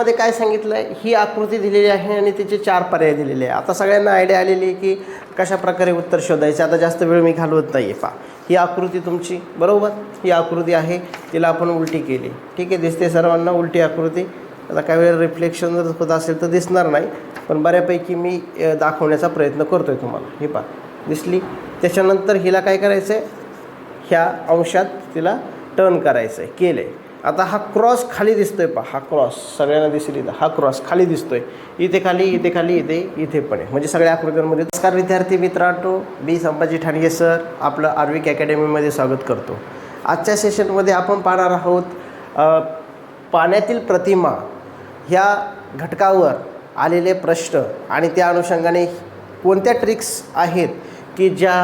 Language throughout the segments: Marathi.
याच्यामध्ये काय सांगितलं आहे ही आकृती दिलेली आहे आणि तिचे चार पर्याय दिलेले आहे. आता सगळ्यांना आयडिया आलेली आहे की कशा प्रकारे उत्तर शोधायचं. आता जास्त वेळ मी घालवत नाही आहे पा ही आकृती तुमची बरोबर? ही आकृती आहे तिला आपण उलटी केली. ठीक आहे दिसते सर्वांना उलटी आकृती. आता काही वेळ रिफ्लेक्शन जर होत असेल तर दिसणार नाही पण बऱ्यापैकी मी दाखवण्याचा प्रयत्न करतो आहे तुम्हाला. हे पा दिसली? त्याच्यानंतर हिला काय करायचं आहे ह्या अंशात तिला टर्न करायचं आहे केलं आहे आता हा क्रॉस खाली दिसतोय पहा हा क्रॉस. सगळ्यांना दिसेल इथं. हा क्रॉस खाली दिसतोय. इथे खाली इथे खाली इथे इथे पण आहे. म्हणजे सगळ्या आकृत्यांमध्ये. नमस्कार विद्यार्थी मित्रांनो. मी संभाजी ठाणगे सर. आपलं आर्विक अकॅडमीमध्ये स्वागत करतो. आजच्या सेशनमध्ये आपण पाहणार आहोत पाण्यातील प्रतिमा ह्या घटकावर आलेले प्रश्न आणि त्या अनुषंगाने कोणत्या ट्रिक्स आहेत की ज्या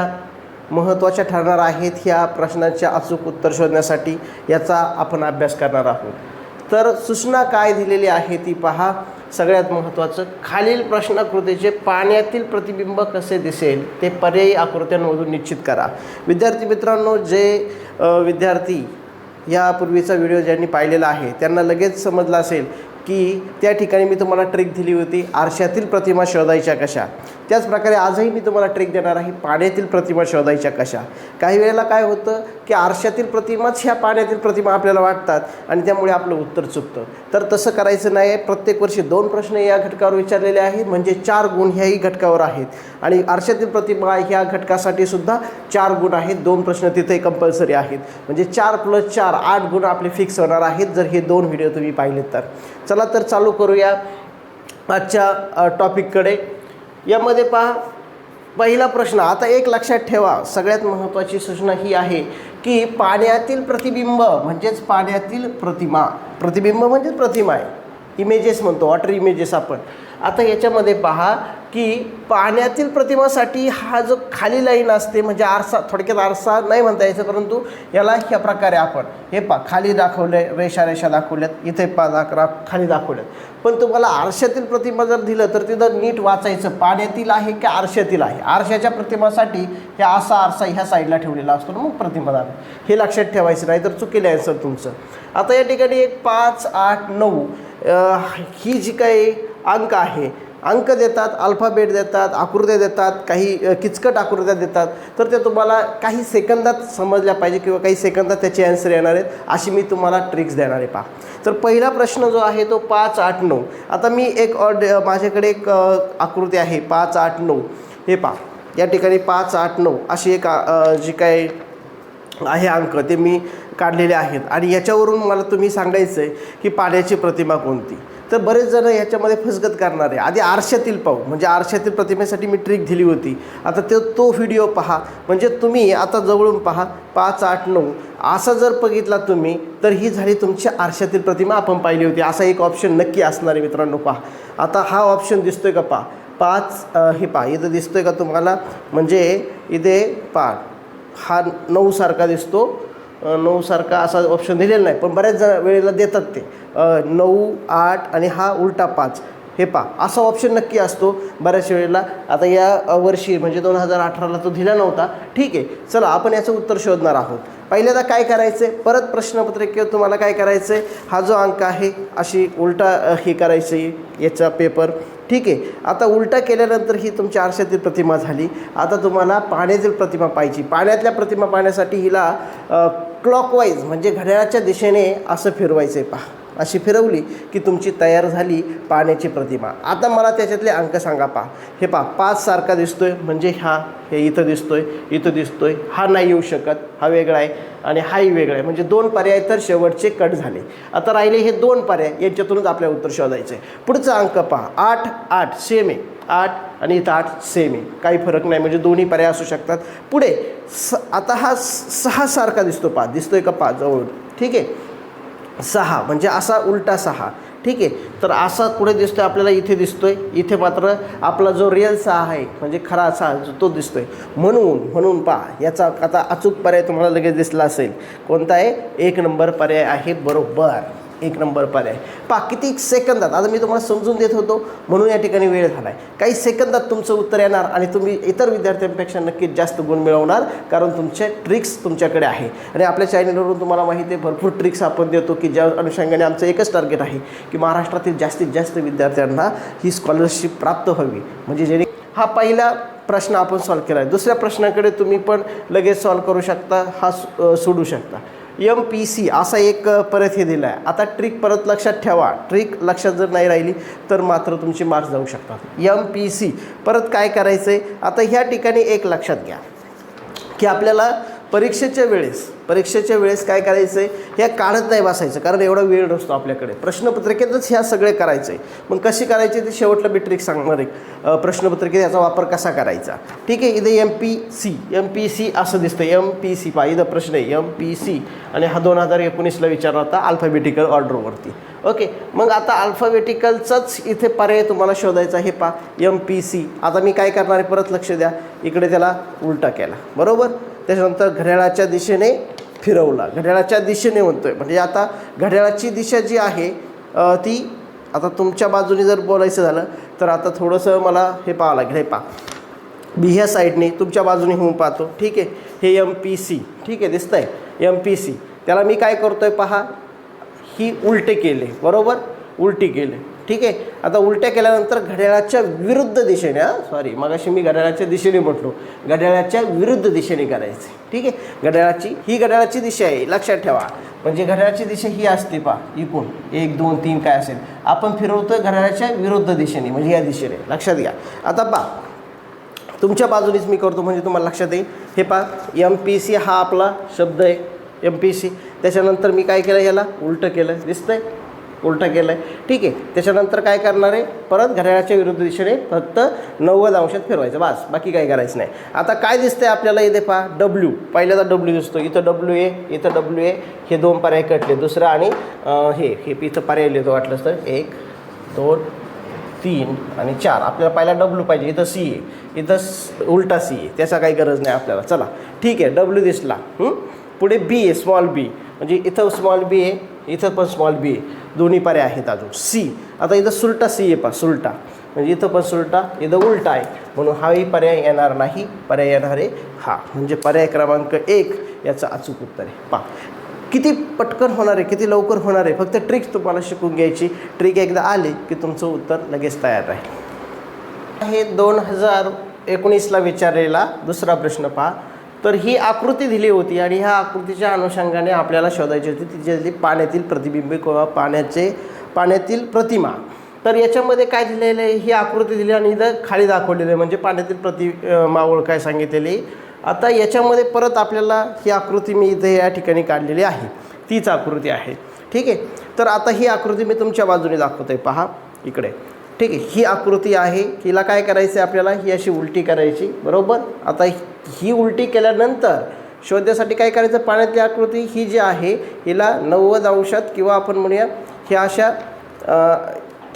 महत्त्वाच्या ठरणार आहेत ह्या प्रश्नाच्या अचूक उत्तर शोधण्यासाठी याचा आपण अभ्यास करणार आहोत. तर सूचना काय दिलेली आहे ती पहा. सगळ्यात महत्त्वाचं खालील प्रश्नाकृतीचे पाण्यातील प्रतिबिंब कसे दिसेल ते पर्यायी आकृत्यांमधून निश्चित करा. विद्यार्थी मित्रांनो जे विद्यार्थी यापूर्वीचा व्हिडिओ ज्यांनी पाहिलेला आहे त्यांना लगेच समजलं असेल की त्या ठिकाणी मी तुम्हाला ट्रिक दिली होती. आरशातील प्रतिमा शोधायच्या कशा? त्याचप्रकारे आजही मी तुम्हाला ट्रिक देणार आहे पाण्यातील प्रतिमा शोधायच्या कशा? काही वेळेला काय होतं की आरशातील प्रतिमाच ह्या पाण्यातील प्रतिमा आपल्याला वाटतात आणि त्यामुळे आपलं उत्तर चुकतं. तर तसं करायचं नाही आहे. प्रत्येक वर्षी दोन प्रश्न या घटकावर विचारलेले आहेत. म्हणजे चार गुण ह्याही घटकावर आहेत. आणि आरशातील प्रतिमा ह्या घटकासाठी सुद्धा चार गुण आहेत. दोन प्रश्न तिथे कंपल्सरी आहेत. म्हणजे चार प्लस चार आठ गुण आपले फिक्स होणार आहेत. जर हे दोन व्हिडिओ तुम्ही पाहिलेत तर. चला तर चालू करूया आजच्या टॉपिककडे यामध्ये पहा पहिला प्रश्न आता एक लक्षात ठेवा सगळ्यात महत्त्वाची सूचना ही आहे की पाण्यातील प्रतिबिंब म्हणजेच पाण्यातील प्रतिमा. प्रतिबिंब म्हणजे प्रतिमा आहे. इमेजेस म्हणतो वॉटर इमेजेस आपण. आता याच्यामध्ये पहा की पाण्यातील प्रतिमासाठी हा जो खाली लाईन असते म्हणजे आरसा थोडक्यात आरसा नाही म्हणता यायचं परंतु याला ह्या प्रकारे आपण हे पा खाली दाखवले रेषा रेषा दाखवल्यात इथे पा दाखरा खाली दाखवल्यात. पण तुम्हाला आरशातील प्रतिमा जर दिलं तर तिथं नीट वाचायचं पाण्यातील आहे की आरशातील आहे? आरशाच्या प्रतिमासाठी हे असा आरसा ह्या साईडला ठेवलेला असतो ना मग प्रतिमा दाखव. हे लक्षात ठेवायचं नाही तर चुकेलं आहे सर तुमचं. आता या ठिकाणी एक पाच आठ नऊ ही जी काही अंक आहे अंक देतात अल्फाबेट देतात आकृत्या देतात काही किचकट आकृत्या देतात तर ते तुम्हाला काही सेकंदात समजल्या पाहिजे किंवा काही सेकंदात त्याचे ॲन्सर येणार आहेत अशी मी तुम्हाला ट्रिक्स देणार आहे. पहा. तर पहिला प्रश्न जो आहे तो पाच आठ नऊ. आता मी एक ऑड माझ्याकडे एक आकृती आहे पाच आठ नऊ. हे पहा. या ठिकाणी पाच आठ नऊ अशी एक जी काय आहे अंक ते मी काढलेले आहेत. आणि याच्यावरून मला तुम्ही सांगायचं आहे की पाण्याची प्रतिमा कोणती? तर बरेच जण याच्यामध्ये फसगत करणार आहे. आधी आरशातील पाहू. म्हणजे आरशातील प्रतिमेसाठी मी ट्रिक दिली होती. आता तो तो व्हिडिओ पहा. म्हणजे तुम्ही आता जवळून पहा. पाच आठ नऊ. असा जर बघितला तुम्ही तर ही झाली तुमची आरशातील प्रतिमा आपण पाहिली होती. असा एक ऑप्शन नक्की असणार आहे मित्रांनो पहा. आता हा ऑप्शन दिसतोय का पहा. पाच हे पहा. इथं दिसतोय का तुम्हाला? म्हणजे इथे पहा. हा नऊसारखा दिसतो. नऊसारखा असा ऑप्शन दिलेला नाही पण बऱ्याच जण वेळेला देतात ते. नऊ आठ आणि हा उलटा पाच. हे पा असा ऑप्शन नक्की असतो बऱ्याच वेळेला. आता या वर्षी म्हणजे दोन हजार अठराला तो दिला नव्हता. ठीक आहे चला आपण याचं उत्तर शोधणार आहोत. पहिल्यांदा काय करायचं आहे परत प्रश्नपत्रिकेवर तुम्हाला काय करायचं आहे हा जो अंक आहे अशी उलटा हे करायचं आहे याचा पेपर ठीक आहे. आता उलटा केल्यानंतर ही तुमची आरशातील प्रतिमा झाली. आता तुम्हाला पाण्यातील प्रतिमा पाहिजे पाण्यातल्या प्रतिमा पाहण्यासाठी हिला क्लॉकवाईज म्हणजे घड्याळाच्या दिशेने असं फिरवायचं आहे पहा. अशी फिरवली की तुमची तयार झाली पाण्याची प्रतिमा. आता मला त्याच्यातले अंक सांगा पहा. हे पहा पाच सारखा दिसतोय म्हणजे हा हे इथं दिसतोय इथं दिसतोय. हा नाही येऊ शकत हा वेगळा आहे आणि हाही वेगळा आहे. म्हणजे दोन पर्याय तर शेवटचे कट झाले. आता राहिले हे दोन पर्याय यांच्यातूनच आपल्या उत्तर शोधायचं आहे. पुढचा अंक पहा. आठ आठ सेम आहे. आठ आणि इथं आठ सेम आहे. काही फरक नाही म्हणजे दोन्ही पर्याय असू शकतात. पुढे स आता हा स- सहा सारखा दिसतो पहा. दिसतोय का? पहा जवळ. ठीक आहे? सहा म्हणजे असा उलटा सहा. ठीक आहे? तर असा कुठे दिसतोय आपल्याला इथे दिसतोय. इथे मात्र आपला जो रिअल सहा आहे म्हणजे खरा सहा जो तो दिसतोय. म्हणून म्हणून पहा याचा आता अचूक पर्याय तुम्हाला लगेच दिसला असेल. कोणता आहे? एक नंबर पर्याय आहे बरोबर. एक नंबर पर्याय पा किती सेकंदात आता मी तुम्हाला समजून देत होतो म्हणून या ठिकाणी वेळ झाला आहे काही सेकंदात तुमचं उत्तर येणार आणि तुम्ही इतर विद्यार्थ्यांपेक्षा नक्कीच जास्त गुण मिळवणार कारण तुमचे ट्रिक्स तुमच्याकडे आहे. आणि आपल्या चॅनलवरून तुम्हाला माहिती आहे भरपूर ट्रिक्स आपण देतो की ज्या अनुषंगाने आमचं एकच टार्गेट आहे की महाराष्ट्रातील जास्तीत जास्त विद्यार्थ्यांना ही स्कॉलरशिप प्राप्त व्हावी. म्हणजे जेणे हा पहिला प्रश्न आपण सॉल्व केला आहे दुसऱ्या प्रश्नाकडे तुम्ही पण लगेच सॉल्व करू शकता हा सोडू शकता. एम पी सी असा एक परत हे दिला आहे आता ट्रिक परत लक्षात ठेवा. ट्रिक लक्षात जर नाही राहिली तर मात्र तुमचे मार्क्स जाऊ शकतात. एम पी सी परत काय करायचं आहे आता ह्या ठिकाणी एक लक्षात घ्या. की आपल्याला परीक्षेच्या वेळेस परीक्षेच्या वेळेस काय करायचं आहे ह्या काढत नाही बसायचं कारण एवढा वेळ नसतो आपल्याकडे. प्रश्नपत्रिकेतच ह्या सगळे करायचं आहे मग कशी करायची ते शेवटला मी ट्रिक सांगणार आहे प्रश्नपत्रिकेत याचा वापर कसा करायचा? ठीक आहे इथे M P C M P C असं दिसतं एम पी सी पा इथं प्रश्न आहे. एम पी सी आणि हा दोन हजार एकोणीसला विचारला होता अल्फाबेटिकल ऑर्डरवरती ओके मग आता अल्फाबेटिकलचाच इथे पर्याय तुम्हाला शोधायचा हे पा एम पी सी आता मी काय करणार आहे? परत लक्ष द्या. इकडे त्याला उलटा केला. बरोबर? त्याच्यानंतर घड्याळाच्या दिशेने फिरवला. घड्याळाच्या दिशेने म्हणतोय. म्हणजे आता घड्याळाची दिशा जी आहे ती आता तुमच्या बाजूने जर बोलायचं झालं तर आता थोडंसं मला हे पाहावं लागेल. हे पहा. मी ह्या साईडने तुमच्या बाजूने होऊन पाहतो. ठीक आहे? हे एम पी सी ठीक आहे? दिसतंय? एम पी सी त्याला मी काय करतोय पहा? ही उलटे केले. बरोबर? उलटी केले. ठीक आहे. आता उलट्या केल्यानंतर घड्याळाच्या विरुद्ध दिशेने हां? सॉरी मगाशी मी घड्याळाच्या दिशेने म्हटलो. घड्याळाच्या विरुद्ध दिशेने करायचे. ठीक आहे? घड्याळाची ही घड्याळाची दिशा आहे लक्षात ठेवा. म्हणजे घड्याळाची दिशा ही असते पा इकून एक दोन तीन काय असेल. आपण फिरवतो घड्याळाच्या विरुद्ध दिशेने म्हणजे या दिशेने. लक्षात घ्या. आता पा तुमच्या बाजूनेच मी करतो म्हणजे तुम्हाला लक्षात येईल. हे पा एम पी सी हा आपला शब्द आहे एम पी सी त्याच्यानंतर मी काय केलं याला? उलटं केलं. दिसतंय? उलटं केलं आहे ठीक आहे. त्याच्यानंतर काय करणार आहे? परत घड्याळाच्या विरुद्ध दिशेने फक्त नव्वद अंशात फिरवायचं. बस. बाकी काही करायचं नाही. आता काय दिसतंय आपल्याला इथे पहा डब्ल्यू पहिल्यांदा डब्ल्यू दिसतो. इथं डब्ल्यू ए इथं डब्ल्यू ए हे दोन पर्याय कटले. दुसरं आणि हे हे इथं पर्याय लिहितो वाटलंच तर. एक दोन तीन आणि चार. आपल्याला पहिला डब्ल्यू पाहिजे. इथं सी ए इथं उलटा सी ए त्याचा काही गरज नाही आपल्याला. चला. ठीक आहे. डब्ल्यू दिसला. पुढे बी ए स्मॉल बी म्हणजे इथं स्मॉल बी आहे इथं पण स्मॉल बी आहे दोन्ही पर्याय आहेत अजून. सी आता इथं सुलटा सी आहे पा सुलटा. म्हणजे इथं पण सुलटा इथं उलटा आहे. म्हणून हाही पर्याय येणार नाही पर्याय येणार आहे हा. म्हणजे पर्याय क्रमांक एक याचं अचूक उत्तर आहे. पा किती पटकन होणार आहे किती लवकर होणार आहे फक्त ट्रिक तुम्हाला शिकून घ्यायची. ट्रिक एकदा आली की तुमचं उत्तर लगेच तयार राहील. हे दोन हजार एकोणीसला विचारलेला दुसरा प्रश्न पहा. तर ही आकृती दिली होती आणि ह्या आकृतीच्या अनुषंगाने आपल्याला शोधायची होती तिच्यातली पाण्यातील प्रतिबिंब किंवा पाण्याचे पाण्यातील प्रतिमा. तर याच्यामध्ये काय दिलेलं आहे? ही आकृती दिली आणि इथं खाली दाखवलेलं आहे म्हणजे पाण्यातील प्रति मावळ काय सांगितलेली. आता याच्यामध्ये परत आपल्याला ही आकृती मी इथे या ठिकाणी काढलेली आहे. तीच आकृती आहे. ठीक आहे? तर आता ही आकृती मी तुमच्या बाजूने दाखवतो आहे पहा इकडे. ठीक आहे ही आकृती आहे हिला काय करायचं आहे आपल्याला ही अशी उलटी करायची बरोबर? आता ही उलटी केल्यानंतर शोधण्यासाठी काय करायचं? पाण्यातली आकृती ही जी आहे हिला नव्वद अंशात किंवा आपण म्हणूया ह्या अशा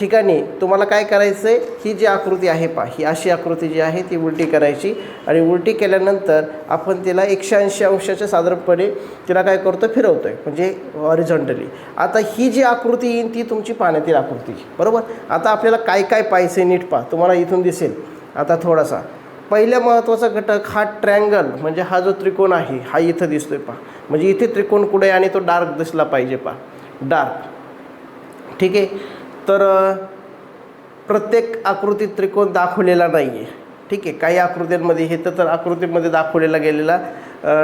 ठिकाणी तुम्हाला काय करायचं आहे ही जी आकृती आहे पा ही अशी आकृती जी आहे ती उलटी करायची आणि उलटी केल्यानंतर आपण तिला एकशे ऐंशी अंशाच्या साधारणपणे तिला काय करतो फिरवतो आहे म्हणजे ऑरिझॉन्टली आता ही जी आकृती येईल ती तुमची पाण्यातील आकृती बरोबर? आता आपल्याला काय काय पाहिजे नीट पा तुम्हाला इथून दिसेल. आता थोडासा पहिल्या महत्त्वाचा घटक हा ट्रँगल म्हणजे हा जो त्रिकोण आहे हा इथं दिसतो आहे पा म्हणजे इथे त्रिकोण कुठे आणि तो डार्क दिसला पाहिजे पा डार्क. ठीक आहे? तर प्रत्येक आकृतीत त्रिकोण दाखवलेला नाही आहे ठीक? आहे काही आकृत्यांमध्ये हे तर आकृतीमध्ये दाखवलेला गेलेला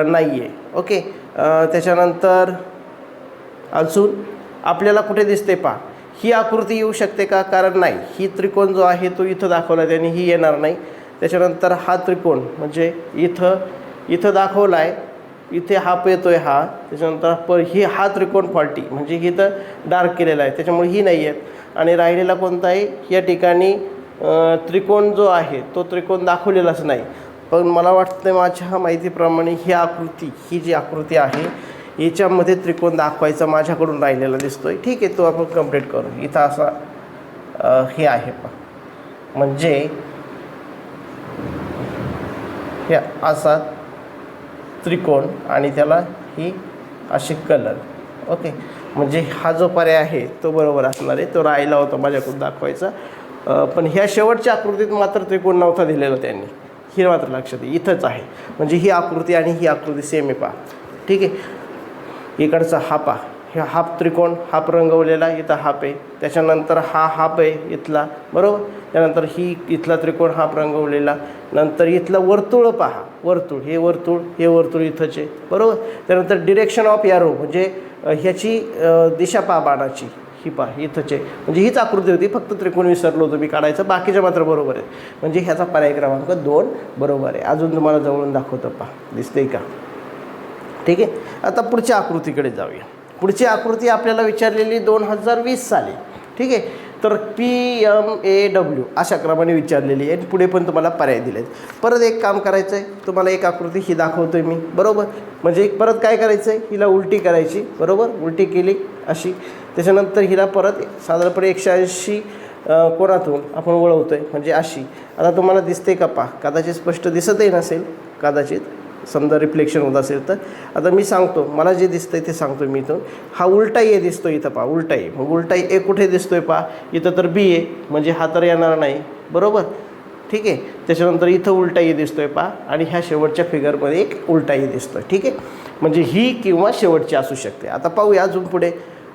नाही आहे ओके? त्याच्यानंतर अजून आपल्याला कुठे दिसते पा ही आकृती येऊ शकते का? कारण नाही. ही त्रिकोण जो आहे तो इथं दाखवला त्याने ही येणार नाही. त्याच्यानंतर हा त्रिकोण म्हणजे इथं इथं दाखवला आहे इथे हा आहे हा त्याच्यानंतर पर ही हा त्रिकोण फॉल्टी म्हणजे इथं डार्क केलेला आहे त्याच्यामुळे ही नाही आहेत आणि राहिलेला कोणता आहे? या ठिकाणी त्रिकोण जो आहे तो त्रिकोण दाखवलेलाच नाही. पण मला वाटतं माझ्या माहितीप्रमाणे ही आकृती ही जी आकृती आहे याच्यामध्ये त्रिकोण दाखवायचा माझ्याकडून राहिलेला दिसतो आहे ठीक आहे तो आपण कंप्लीट करू. इथं असा हे आहे पा म्हणजे हे असा त्रिकोण आणि त्याला ही अशी कलर. ओके? म्हणजे हा जो पर्याय आहे तो बरोबर असणार आहे. तो राहिला होता माझ्याकडून दाखवायचा. पण ह्या शेवटच्या आकृतीत मात्र त्रिकोण नव्हता दिलेला त्यांनी. हे मात्र लक्षात येईल इथंच आहे. म्हणजे ही आकृती आणि ही आकृती सेम आहे पहा. ठीक आहे? इकडचा हा पहा हे हाफ त्रिकोण हाफ रंगवलेला इथं हाप आहे. त्याच्यानंतर हा हाप आहे इथला. बरोबर? त्यानंतर ही इथला त्रिकोण हा रंगवलेला नंतर इथलं वर्तुळ पहा. वर्तुळ हे वर्तुळ हे वर्तुळ इथंचे. बरोबर? त्यानंतर डिरेक्शन ऑफ यारो म्हणजे ह्याची दिशा पहा बाणाची. ही पहा इथंचे. म्हणजे हीच आकृती होती. फक्त त्रिकोण विसरलो होतो मी काढायचं. बाकीच्या मात्र बरोबर आहे म्हणजे ह्याचा पर्याय क्रमांक दोन बरोबर आहे. अजून तुम्हाला जवळून दाखवतं पहा. दिसते का? ठीक आहे? आता पुढच्या आकृतीकडे जाऊया. पुढची आकृती आपल्याला विचारलेली दोन हजार वीस साली. ठीक आहे? तर पी एम ए डब्ल्यू अशा क्रमाने विचारलेली आहे पुढे पण तुम्हाला पर्याय दिले आहेत परत एक काम करायचं आहे तुम्हाला एक आकृती ही दाखवतो आहे मी. बरोबर? म्हणजे एक परत काय करायचं आहे हिला उलटी करायची. बरोबर? उलटी केली अशी. त्याच्यानंतर हिला परत साधारणपणे एकशे ऐंशी कोणातून आपण वळवतो आहे म्हणजे अशी. आता तुम्हाला दिसते का पा कदाचित स्पष्ट दिसतही नसेल. कदाचित. समजा रिफ्लेक्शन होत असेल तर. आता मी सांगतो मला जे दिसतंय ते सांगतो मी इथून हा उलटा ए दिसतो इथं पहा उलटा ए मग उलटा ए कुठे दिसतो आहे पहा? इथं तर बी ए म्हणजे हा तर येणार नाही. बरोबर? ठीक आहे? त्याच्यानंतर इथं उलटा ए आहे पहा आणि ह्या शेवटच्या फिगरमध्ये एक उलटा ए आहे ठीक आहे? म्हणजे ही किंवा शेवटची असू शकते. आता पाहूया अजून पुढे.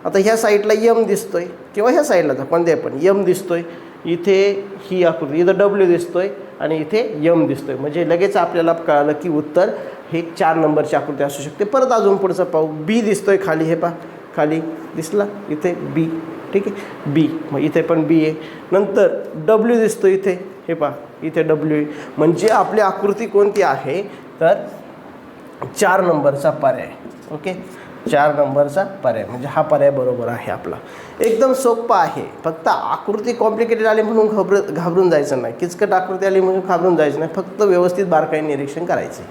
आता ह्या साईडला यम दिसतो आहे किंवा ह्या साईडला पण कोणत्या पण. यम दिसतो आहे इथे ही आकृती इथं डब्ल्यू दिसतोय आणि इथे यम दिसतोय. म्हणजे लगेच आपल्याला कळालं की उत्तर हे चार नंबरची आकृती असू शकते. परत अजून पुढचं पाहू. बी दिसतोय खाली हे पा खाली दिसला. इथे बी ठीक आहे? बी मग इथे पण बी आहे. नंतर डब्ल्यू दिसतो इथे. हे पा इथे डब्ल्यू आहे. म्हणजे आपली आकृती कोणती आहे? तर चार नंबरचा पर्याय. ओके? चार नंबरचा पर्याय. म्हणजे हा पर्याय बरोबर आहे आपला. एकदम सोप्पा आहे. फक्त आकृती कॉम्प्लिकेटेड आली म्हणून घाबर घाबरून जायचं नाही. किचकट आकृती आली म्हणून घाबरून जायचं नाही. फक्त व्यवस्थित बारकाई निरीक्षण करायचे.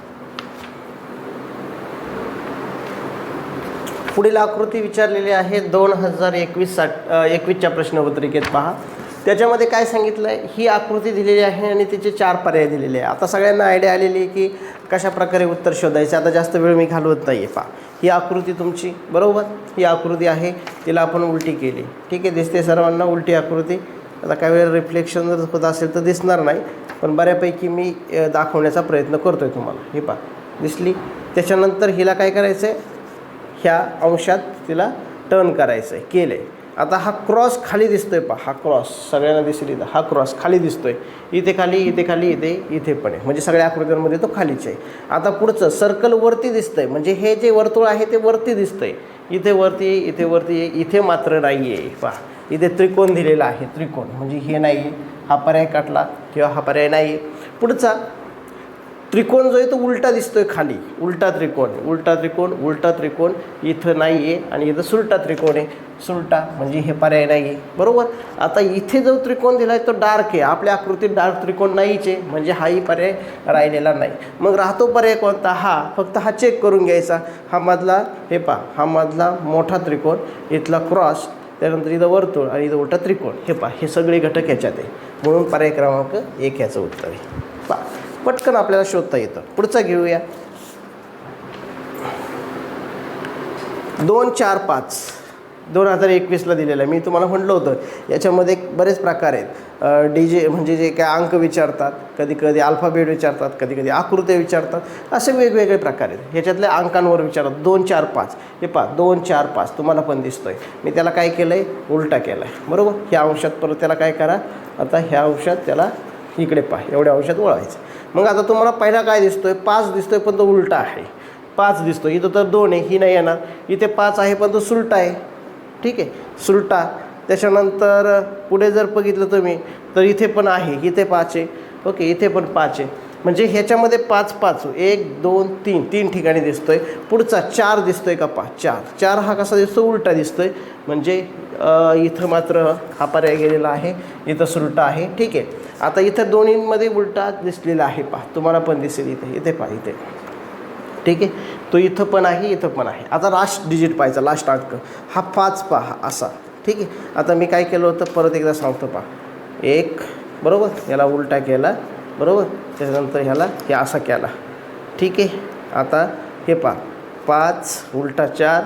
पुढील आकृती विचारलेली आहे दोन हजार एकवीस साठ एकवीसच्या प्रश्नपत्रिकेत पहा. त्याच्यामध्ये काय सांगितलं आहे ही आकृती दिलेली आहे आणि तिचे चार पर्याय दिलेले आहे. आता सगळ्यांना आयडिया आलेली आहे की कशा प्रकारे उत्तर शोधायचे. आता जास्त वेळ मी घालवत नाही आहे पा ही आकृती तुमची बरोबर? ही आकृती आहे तिला आपण उलटी केली. ठीक आहे दिसते सर्वांना उलटी आकृती. आता काही वेळेला रिफ्लेक्शन जर होत असेल तर दिसणार नाही पण बऱ्यापैकी मी दाखवण्याचा प्रयत्न करतो आहे तुम्हाला. हे पहा दिसली? त्याच्यानंतर हिला काय करायचं आहे ह्या अंशात तिला टर्न करायचं आहे केलं आहे आता हा क्रॉस खाली दिसतोय पहा हा क्रॉस. सगळ्यांना दिसेल इथं. हा क्रॉस खाली दिसतोय. इथे खाली इथे खाली इथे इथे पण आहे. म्हणजे सगळ्या आकृत्यांमध्ये तो खालीच आहे. आता पुढचं सर्कल वरती दिसतंय. म्हणजे हे जे वर्तुळ आहे ते वरती दिसतंय. इथे वरती इथे वरती इथे मात्र नाही आहे पहा इथे त्रिकोण दिलेला आहे त्रिकोण. म्हणजे हे नाही आहे हा पर्याय काटला किंवा हा पर्याय नाही आहे पुढचा त्रिकोण जो आहे तो उलटा दिसतोय खाली. उलटा त्रिकोण. उलटा त्रिकोण उलटा त्रिकोण. इथं नाही आहे आणि इथं सुलटा त्रिकोण आहे. सुलटा म्हणजे हे पर्याय नाही आहे बरोबर? आता इथे जो त्रिकोण दिला आहे तो डार्क आहे. आपल्या आकृतीत डार्क त्रिकोण नाहीच आहे म्हणजे हाही पर्याय राहिलेला नाही. मग राहतो पर्याय कोणता? हा फक्त हा चेक करून घ्यायचा. हा मधला हे पहा हा मधला मोठा त्रिकोण इथला क्रॉस त्यानंतर इथं वर्तुळ आणि इथं उलटा त्रिकोण. हे पहा हे सगळे घटक ह्याच्यात आहे. म्हणून पर्याय क्रमांक एक ह्याचं उत्तर आहे. पा पटकन आपल्याला शोधता येतं. पुढचा घेऊया. दोन चार पाच. दोन हजार एकवीसला दिलेलं आहे. मी तुम्हाला म्हटलं होतं याच्यामध्ये बरेच प्रकार आहेत. डी जे म्हणजे जे काय अंक विचारतात कधी कधी अल्फाबेट विचारतात कधी कधी आकृत्या विचारतात असे वेगवेगळे प्रकार आहेत. ह्याच्यातल्या अंकांवर विचारतात. दोन चार पाच. हे पा दोन चार पाच तुम्हाला पण दिसतो आहे मी त्याला काय केलं आहे उलटा केला आहे बरोबर? ह्या अंशात परत त्याला काय करा? आता ह्या अंशात त्याला इकडे पहा. एवढ्या अंशात वळायचं. मग आता तुम्हाला पहिला काय दिसतो आहे पाच दिसतो आहे पण तो उलटा आहे. पाच दिसतो इथं तर दोन आहे ही नाही येणार. इथे पाच आहे पण तो सुलटा आहे. ठीक आहे. सुलटा. त्याच्यानंतर पुढे जर बघितलं तुम्ही तर इथे पण आहे. इथे पाच आहे. ओके इथे पण पाच आहे. म्हणजे ह्याच्यामध्ये पाच पाच एक दोन तीन. तीन ठिकाणी दिसतो आहे पुढचा चार दिसतो आहे का पाच चार. चार हा कसा दिसतो उलटा दिसतो आहे म्हणजे इथं मात्र हा पर्याय गेलेला आहे. इथं सुलटा आहे. ठीक आहे. आता इथं दोन्हींमध्ये उलटा दिसलेला आहे पा. तुम्हाला पण दिसेल इथे. इथे पा इथे. ठीक आहे? तो इथं पण आहे इथं पण आहे. आता लास्ट डिजिट पाहायचा लास्ट अंक हा पाच पहा असा. ठीक आहे? आता मी काय केलं होतं? परत एकदा सांगतो पहा. एक बरोबर? याला उलटा केला. बरोबर? त्याच्यानंतर ह्याला हे असा केला. ठीक आहे? आता हे पहा. पाच उलटा चार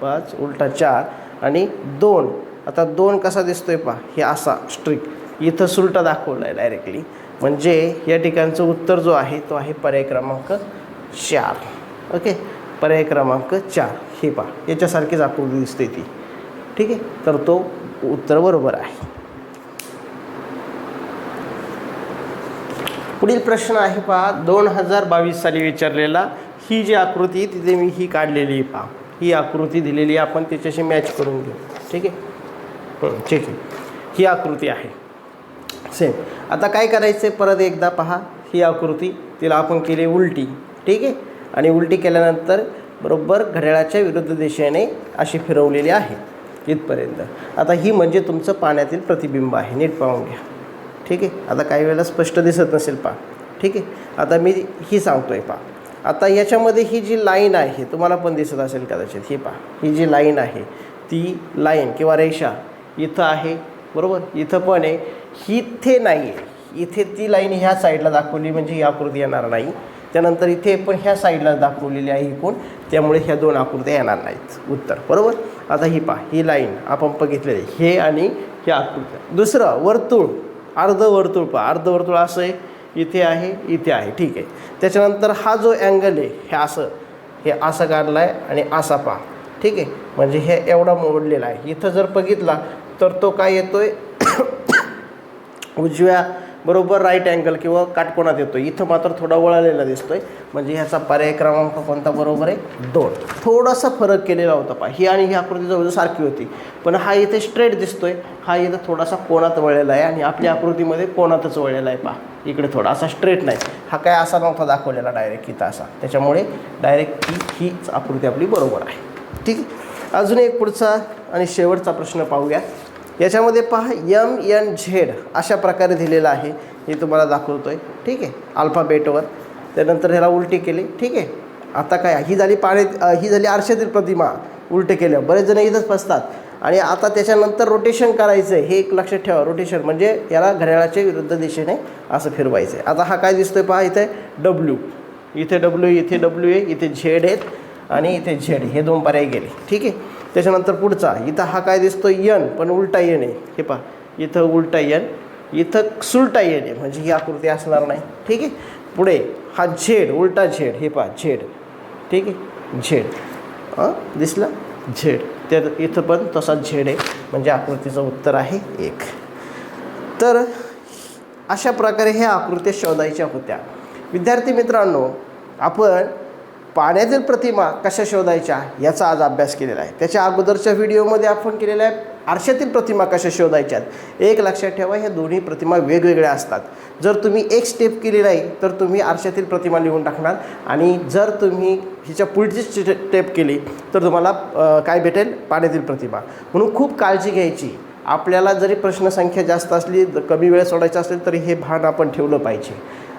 पाच उलटा चार आणि दोन. आता दोन कसा दिसतो आहे पहा? हे असा स्ट्रिक इथं सुलटा दाखवला आहे डायरेक्टली म्हणजे या ठिकाणचं उत्तर जो आहे तो आहे पर्याय क्रमांक चार. ओके? पर्याय क्रमांक चार. हे पहा. याच्यासारखीच आकृती दिसते ती. ठीक आहे? तर तो उत्तर बरोबर आहे. पुढील प्रश्न आहे पहा. दोन हजार बावीस साली विचारलेला. ही जी आकृती तिथे मी ही काढलेली आहे पहा. ही आकृती दिलेली आहे. आपण त्याच्याशी मॅच करून घेऊ. ठीक आहे? ठीक आहे. ही आकृती आहे. सेम आता काय करायचं आहे परत एकदा पहा. ही आकृती तिला आपण केली उलटी. ठीक आहे? आणि उलटी केल्यानंतर बरोबर घड्याळाच्या विरुद्ध दिशेने अशी फिरवलेली आहे इथपर्यंत. आता ही म्हणजे तुमचं पाण्यातील प्रतिबिंब आहे. नीट पाहून घ्या. ठीक आहे? आता काही वेळेला स्पष्ट दिसत नसेल पहा. ठीक आहे? आता मी ही सांगतो आहे पहा. आता याच्यामध्ये ही जी लाईन आहे तुम्हाला पण दिसत असेल कदाचित. ही पहा. ही जी लाईन आहे ती लाईन किंवा रेषा इथं आहे. बरोबर? इथं पण आहे. इथे नाही आहे इथे ती लाईन ह्या साईडला दाखवली म्हणजे ही आकृती येणार नाही. त्यानंतर इथे पण ह्या साईडला दाखवलेली आहे ही कोण? त्यामुळे ह्या दोन आकृत्या येणार नाहीत. उत्तर बरोबर? आता ही पहा ही लाईन आपण बघितलेली हे आणि हे आकृत्या. दुसरं वर्तुळ. अर्धवर्तुळ पहा. अर्धवर्तुळ असं आहे. इथे आहे इथे आहे. ठीक आहे. त्याच्यानंतर हा जो अँगल आहे हे असं. हे असं काढलं आहे आणि असा पहा. ठीक आहे? म्हणजे हे एवढा मोडलेला आहे. इथं जर बघितला तर तो काय येतो आहे उजव्या बरोबर राईट अँगल किंवा काटकोनात येतो इथं मात्र थोडा वळालेला दिसतोय. म्हणजे ह्याचा पर्याय क्रमांक कोणता? बरोबर आहे. दोन. थोडासा फरक केलेला होता पहा. ही आणि ही आकृती जवळजवळ सारखी होती. पण हा इथे स्ट्रेट दिसतोय. हा इथं थोडासा कोणात वळलेला आहे आणि आपल्या आकृतीमध्ये कोणातच वळलेला आहे पहा. इकडे थोडा असा स्ट्रेट नाही. हा काय असा नव्हता दाखवलेला डायरेक्ट इथं असा. त्याच्यामुळे डायरेक्ट ही हीच आकृती आपली बरोबर आहे. ठीक अजून एक पुढचा आणि शेवटचा प्रश्न पाहूया. याच्यामध्ये पहा यम एन झेड अशा प्रकारे दिलेलं आहे. हे तुम्हाला दाखवतो आहे ठीक आहे? अल्फाबेटवर. त्यानंतर ह्याला उलटी केली. ठीक आहे? आता काय? ही झाली पाण्यात ही झाली आरशातील प्रतिमा. उलटे केल्या बरेच जण इथंच फसतात आणि आता त्याच्यानंतर रोटेशन करायचं आहे हे एक लक्षात ठेवा. रोटेशन म्हणजे याला घड्याळाच्या विरुद्ध दिशेने असं फिरवायचं आहे आता हा काय दिसतो आहे पहा इथे डब्ल्यू इथे डब्ल्यू इथे डब्ल्यू आहे इथे झेड आहेत. आणि इथे झेड हे दोन पर्याय गेले. ठीक आहे? त्याच्यानंतर पुढचा इथं हा काय दिसतो यन पण उलटा यन आहे. हे पहा इथं उलटा यन इथं सुलटा येण आहे. म्हणजे ही आकृती असणार नाही. ठीक आहे? पुढे हा झेड उलटा झेड हे पहा झेड. ठीक आहे? झेड. हां? दिसला? झेड. त्या इथं पण तसा झेड आहे. म्हणजे आकृतीचं उत्तर आहे एक. तर अशा प्रकारे ह्या आकृत्या शोधायच्या होत्या. विद्यार्थी मित्रांनो आपण पाण्यातील प्रतिमा कशा शोधायच्या याचा आज अभ्यास केलेला आहे. त्याच्या अगोदरच्या व्हिडिओमध्ये आपण केलेल्या आहे आरशातील प्रतिमा कशा शोधायच्यात एक लक्षात ठेवा ह्या दोन्ही प्रतिमा वेगवेगळ्या असतात. जर तुम्ही एक स्टेप केली नाही तर तुम्ही आरशातील प्रतिमा लिहून टाकणार आणि जर तुम्ही हिच्या पुढची स्टेप केली तर तुम्हाला काय भेटेल? पाण्यातील प्रतिमा. म्हणून खूप काळजी घ्यायची. आपल्याला जरी प्रश्नसंख्या जास्त असली कमी वेळ सोडायचा असेल तरी हे भान आपण ठेवलं पाहिजे.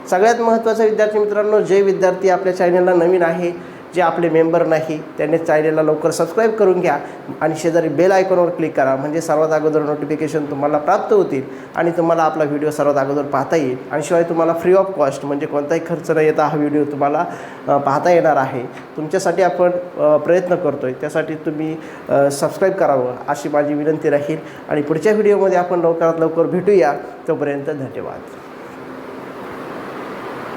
सगळ्यात महत्त्वाचं विद्यार्थी मित्रांनो जे विद्यार्थी आपल्या चॅनलला नवीन आहे जे आपले मेंबर नाही त्यांनी चॅनलला लवकर सबस्क्राईब करून घ्या आणि शेजारी बेल आयकॉनवर क्लिक करा. म्हणजे सर्वात अगोदर नोटिफिकेशन तुम्हाला प्राप्त होतील आणि तुम्हाला आपला व्हिडिओ सर्वात अगोदर पाहता येईल. आणि शिवाय तुम्हाला फ्री ऑफ कॉस्ट म्हणजे कोणताही खर्च न येता हा व्हिडिओ तुम्हाला पाहता येणार आहे. तुमच्यासाठी आपण प्रयत्न करतो आहे त्यासाठी तुम्ही सबस्क्राईब करावं अशी माझी विनंती राहील. आणि पुढच्या व्हिडिओमध्ये आपण लवकरात लवकर भेटूया. तोपर्यंत धन्यवाद.